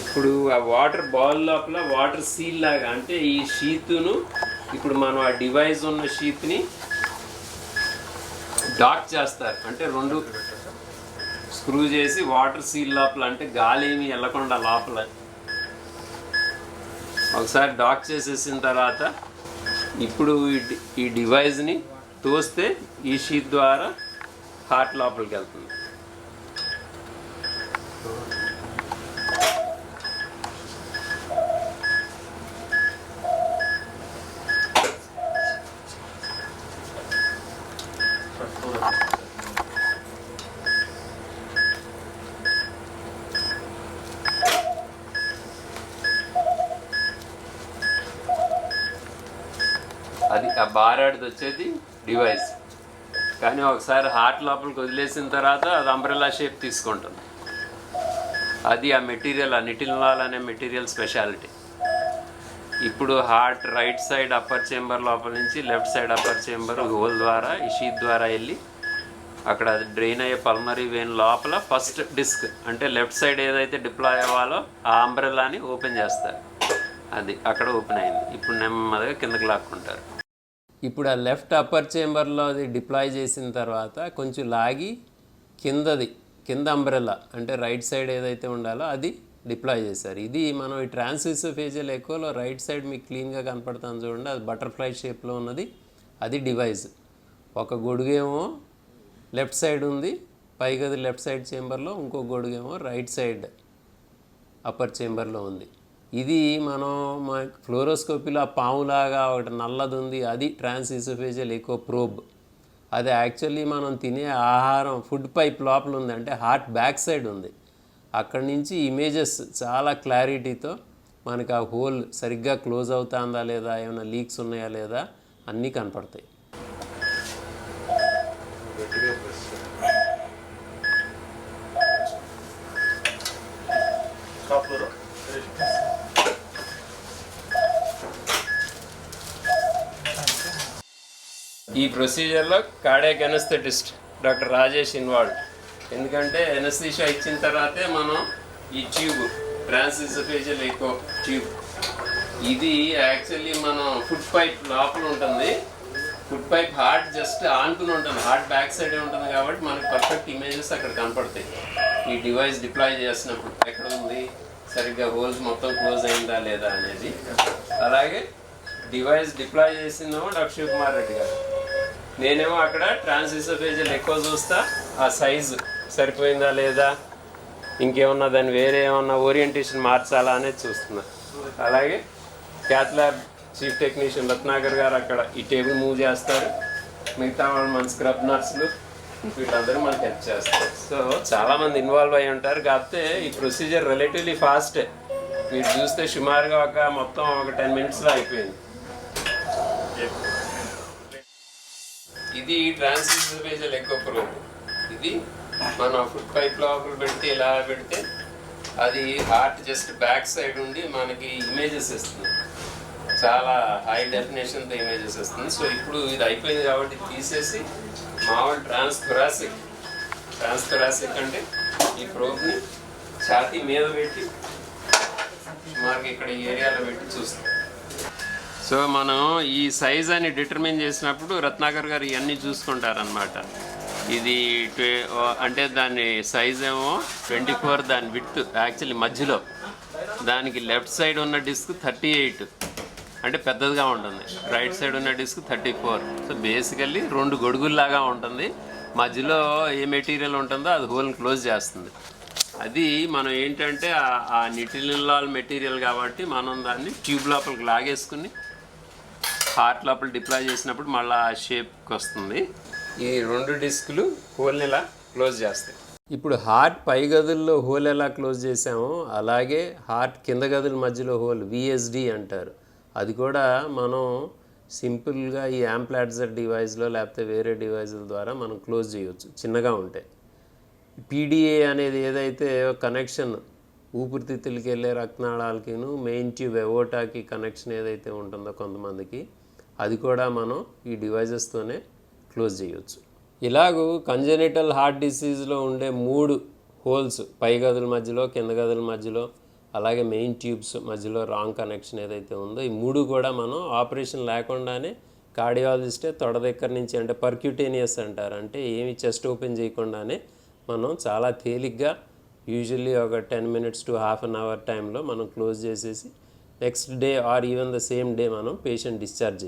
ఇప్పుడు ఆ water ball లోపల వాటర్ సీల్ లాగా అంటే ఈ షీతును ఇప్పుడు మనం ఆ డివైస్ ఉన్న షీత్ని డాక్ చేస్తారు. అంటే రెండు స్క్రూ చేసి వాటర్ సీల్ లోపల అంటే గాలి ఏమి వెళ్ళకుండా లోపల. ఒకసారి డాక్ చేసేసిన తర్వాత ఇప్పుడు ఈ ఈ డివైస్ని తోస్తే ఈ షీట్ ద్వారా హార్ట్ లోపలికి వెళ్తుంది. అది ఆ బారాడిది వచ్చేది డివైస్. కానీ ఒకసారి హార్ట్ లోపలికి వదిలేసిన తర్వాత అది అంబ్రెలా షేప్ తీసుకుంటుంది. అది ఆ మెటీరియల్ ఆ నిటిల్నాల్ అనే మెటీరియల్ స్పెషాలిటీ ఇప్పుడు heart right side upper chamber లోపల నుంచి left side upper chamber hole ద్వారా ఇషీ ద్వారా వెళ్ళి అక్కడ అది డ్రైన్ అయ్యే పల్మరీ వెయిన్ లోపల ఫస్ట్ డిస్క్ అంటే లెఫ్ట్ సైడ్ ఏదైతే డిప్లాయ్ అవ్వాలో ఆ అంబ్రెల్లాని ఓపెన్ చేస్తారు. అది అక్కడ ఓపెన్ అయింది. ఇప్పుడు నెమ్మదిగా కిందకి లాక్కుంటారు. ఇప్పుడు ఆ లెఫ్ట్ అప్పర్ చేంబర్లో అది డిప్లాయ్ చేసిన తర్వాత కొంచెం లాగి కిందది కింద అంబ్రెల్లా అంటే రైట్ సైడ్ ఏదైతే ఉండాలో అది డిప్లాయ్ చేశారు. ఇది మనం ఈ ట్రాన్సిసోఫేజియల్ ఎక్కువలో రైట్ సైడ్ మీకు క్లీన్గా కనపడుతుంది చూడండి. అది బటర్ఫ్లై షేప్లో ఉన్నది. అది డివైజ్. ఒక గొడుగేమో లెఫ్ట్ సైడ్ ఉంది పైగది లెఫ్ట్ సైడ్ చేంబర్లో ఇంకో గొడుగేమో రైట్ సైడ్ అప్పర్ చేంబర్లో ఉంది. ఇది మనం మా ఫ్లోరోస్కోపీలో ఆ పాములాగా ఒకటి నల్లది ఉంది అది ట్రాన్సిసోఫేజియల్ ఎక్కువ ప్రోబ్ అది యాక్చువల్లీ మనం తినే ఆహారం ఫుడ్ పైప్ లోపల ఉంది అంటే హార్ట్ బ్యాక్ సైడ్ ఉంది అక్కడి నుంచి ఇమేజెస్ చాలా క్లారిటీతో మనకు ఆ హోల్ సరిగ్గా క్లోజ్ అవుతుందా లేదా ఏమైనా లీక్స్ ఉన్నాయా లేదా అన్నీ కనపడతాయి. ఈ ప్రొసీజర్లో cardiac anaesthetist doctor Rajesh involve. ఎందుకంటే ఎనస్థీషియా ఇచ్చిన తర్వాతే మనం ఈ ట్యూబ్ ట్రాన్సిసోఫేజియల్ ఎక్కువ ట్యూబ్ ఇది యాక్చువల్లీ మనం ఫుడ్ పైప్ లోపల ఉంటుంది. ఫుడ్ పైప్ హార్ట్ జస్ట్ ఆనుకుని ఉంటుంది. హార్ట్ బ్యాక్ సైడే ఉంటుంది కాబట్టి మనకు పర్ఫెక్ట్ ఇమేజెస్ అక్కడ కనపడతాయి. ఈ డివైస్ డిప్లాయ్ చేసినప్పుడు ఎక్కడ ఉంది? సరిగ్గా హోల్స్ మొత్తం క్లోజ్ అయిందా లేదా అనేది. అలాగే డివైస్ డిప్లాయ్ చేసిందేమో డాక్టర్ శివకుమార్ రెడ్డి గారు. నేనేమో అక్కడ ట్రాన్సిసోఫేజియల్ ఎక్కువ చూస్తా. ఆ సైజు సరిపోయిందా లేదా? ఇంకేమన్నా దాన్ని వేరే ఏమన్నా ఓరియంటేషన్ మార్చాలా అనేది చూస్తున్నా. అలాగే క్యాథ్లాబ్ చీఫ్ టెక్నీషియన్ రత్నాకర్ గారు అక్కడ ఈ టేబుల్ మూవ్ చేస్తారు. మిగతా వాళ్ళు మన స్క్రబ్ నర్సులు వీళ్ళందరూ మనకి హెల్ప్ చేస్తారు. సో చాలామంది ఇన్వాల్వ్ అయి ఉంటారు. కాకపోతే ఈ ప్రొసీజర్ రిలేటివ్లీ ఫాస్టే మీరు చూస్తే సుమారుగా ఒక మొత్తం ఒక టెన్ మినిట్స్లో అయిపోయింది. ఇది ట్రాన్సిస్టర్ ఎక్కువ ప్రోబ్ ఇది మన ఫుడ్ పైప్ లోపల పెడితే ఇలా పెడితే అది హార్ట్ జస్ట్ బ్యాక్ సైడ్ ఉండి మనకి ఇమేజెస్ ఇస్తుంది. చాలా హై డెఫినేషన్తో ఇమేజెస్ వస్తుంది సో ఇప్పుడు ఇది అయిపోయింది కాబట్టి తీసేసి మామూలు ట్రాన్స్థొరాసిక్ ట్రాన్స్థొరాసిక్ అంటే ఈ ప్రోబ్ని ఛాతీ మీద పెట్టి మాకు ఇక్కడ ఈ ఏరియాలో పెట్టి చూస్తాం. సో మనం ఈ సైజ్ అని డిటర్మిన్ చేసినప్పుడు రత్నాకర్ గారు ఇవన్నీ చూసుకుంటారనమాట ఇది అంటే దాని సైజ్ ఏమో ట్వంటీ ఫోర్ దాని విత్ యాక్చువల్లీ మధ్యలో. దానికి లెఫ్ట్ సైడ్ ఉన్న డిస్క్ థర్టీ ఎయిట్ అంటే పెద్దదిగా ఉంటుంది. రైట్ సైడ్ ఉన్న disc thirty four so basically రెండు గొడుగుల్లాగా ఉంటుంది. మధ్యలో ఏ మెటీరియల్ ఉంటుందో అది హోల్ని క్లోజ్ చేస్తుంది. అది మనం ఏంటంటే ఆ- ఆ మెటీరియల్ కాబట్టి మనం దాన్ని ట్యూబ్ లోపలికి లాగేసుకుని హార్ట్ లోపల డిప్లాయ్ చేసినప్పుడు మళ్ళీ ఆ షేప్కి వస్తుంది. ఈ రెండు డిస్కులు హోల్ని ఇలా క్లోజ్ చేస్తాయి. ఇప్పుడు హార్ట్ పై గదుల్లో హోల్ ఎలా క్లోజ్ చేసామో అలాగే హార్ట్ కింద గదుల మధ్యలో హోల్ విఎస్డి అంటారు. అది కూడా మనం సింపుల్గా ఈ యాంప్లాట్జర్ డివైస్లో లేకపోతే వేరే డివైజుల ద్వారా మనం క్లోజ్ చేయొచ్చు. చిన్నగా ఉంటాయి పీడిఏ అనేది ఏదైతే కనెక్షన్ ఊపిరితిత్తులకి వెళ్ళే రక్తనాళాలకిను మెయిన్ ట్యూబ్ ఎవోటాకి కనెక్షన్ ఏదైతే ఉంటుందో కొంతమందికి అది కూడా మనం ఈ డివైజెస్తోనే క్లోజ్ చేయొచ్చు. ఇలాగూ కంజెనిటల్ హార్ట్ డిసీజ్లో ఉండే మూడు హోల్స్ పై గదుల మధ్యలో కింద గదుల మధ్యలో అలాగే మెయిన్ ట్యూబ్స్ మధ్యలో రాంగ్ కనెక్షన్ ఏదైతే ఉందో ఈ మూడు కూడా మనం ఆపరేషన్ లేకుండానే కార్డియాలజిస్టే తొడ దగ్గర నుంచి అంటే పర్క్యూటేనియస్ అంటారు. అంటే ఏమి చెస్ట్ ఓపెన్ చేయకుండానే మనం చాలా తేలిగ్గా యూజువల్లీ ఒక ten minutes to half an hour టైంలో మనం క్లోజ్ చేసేసి next day or even the same day మనం పేషెంట్ డిశ్చార్జ్